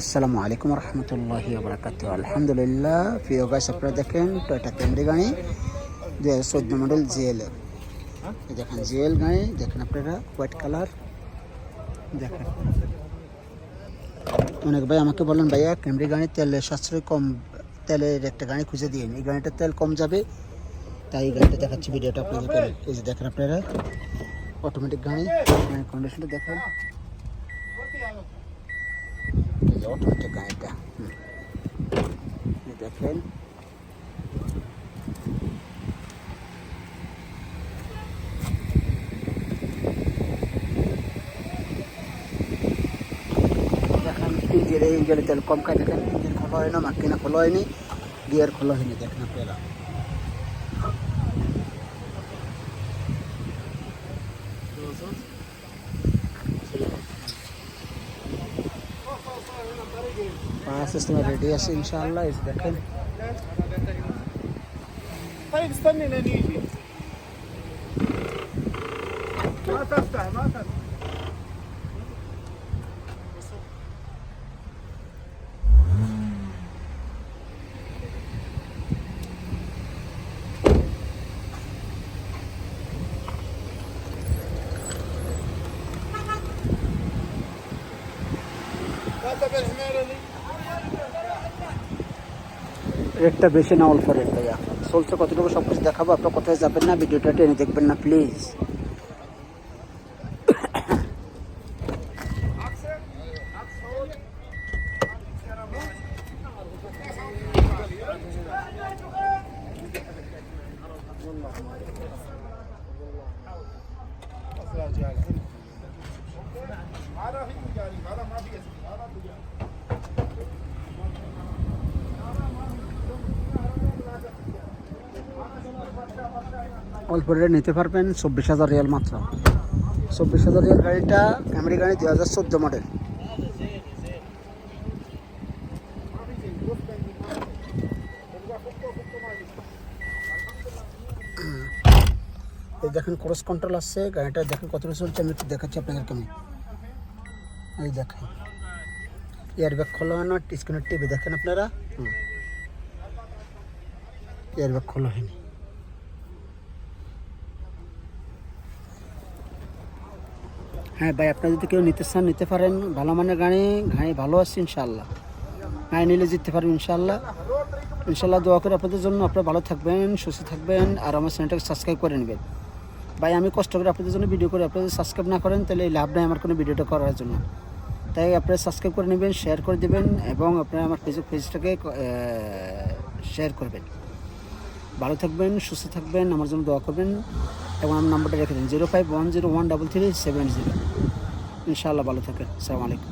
আসসালামু আলাইকুম রহমতুল্লাহি বরাকাত আলহামদুলিল্লাহ, প্রিয় গাছ আপনারা দেখেন, টয়টা ক্যামরি গাড়ি দু হাজার চোদ্দ মডেল জিএল। দেখেন জিএল গাড়ি, দেখেন আপনারা, হোয়াইট কালার। দেখেন। অনেক ভাই আমাকে বলেন, ভাইয়া, ক্যামরি গাড়ি তেলের সাশ্রয় কম, তেলের একটা গাড়ি খুঁজে দিন এই গাড়িটার তেল কম যাবে, তাই এই গাড়িটা দেখাচ্ছি, ভিডিওটা আপনাদের এই যে দেখেন আপনারা অটোমেটিক গাড়ি কন্ডিশনটা দেখেন। এই যে অটোমেটিক গাড়িটা হুম। এই দেখেন দেখেন ইঞ্জিন ইঞ্জিনে তেল কম খাই দেখেন ইঞ্জিন খোলা হয় না মাকিনা খোলা হয়নি গিয়ার খোলা হয়নি দেখেন আপনারা পাওয়ার সিস্টেম রেডি আছে ইনশাআল্লাহ এই যে দেখেন طيب استني لين يجي ما تفتح ما تفتح هذا بالحمير اللي রেটটা বেশি না, অল্প রেট ভাইয়া চলছে কতটুকু সব কিছু দেখাবো, আপনার কোথায় যাবেন না, ভিডিওটা টেনে দেখবেন না প্লিজ Thank. অল্প রেটে নিতে পারবেন চব্বিশ হাজার রিয়াল মাত্র। চব্বিশ হাজার রিয়াল গাড়িটা ক্যামেরি গাড়ি দু হাজার চোদ্দ মডেল এই দেখেন ক্রস কন্ট্রোল আসছে গাড়িটা দেখেন কত চলছে, আমি একটু দেখাচ্ছি আপনাদেরকে আমি। এই দেখেন। এয়ার ব্যাগ খোলা হয় না স্ক্রিনের টিভি দেখেন আপনারা। এয়ার ব্যাগ খোলা হয়নি। হ্যাঁ ভাই, আপনারা যদি কেউ নিতে চান, নিতে পারেন। ভালো মানের গাড়ি গাড়ি ভালো আছে ইনশাল্লাহ গাড়ি নিলে জিততে পারবেন ইনশাল্লাহ ইনশাল্লাহ দোয়া করে আপনাদের জন্য আপনারা ভালো থাকবেন, সুস্থ থাকবেন, আর আমার চ্যানেলটাকে সাবস্ক্রাইব করে নেবেন। ভাই, আমি কষ্ট করে আপনাদের জন্য ভিডিও করি। আপনারা যদি সাবস্ক্রাইব না করেন, তাহলে লাভ নাই আমার কোনো ভিডিওটা করার জন্য। তাই আপনারা সাবস্ক্রাইব করে নেবেন শেয়ার করে দেবেন, এবং আপনারা আমার ফেসবুক পেজটাকে শেয়ার করবেন। ভালো থাকবেন, সুস্থ থাকবেন, আমার জন্য দোয়া করবেন এবং আমার নাম্বারটা রেখে দিন। Zero five one zero one double three seven zero. ইনশাআল্লাহ ভালো থাকেন। আসসালামু আলাইকুম।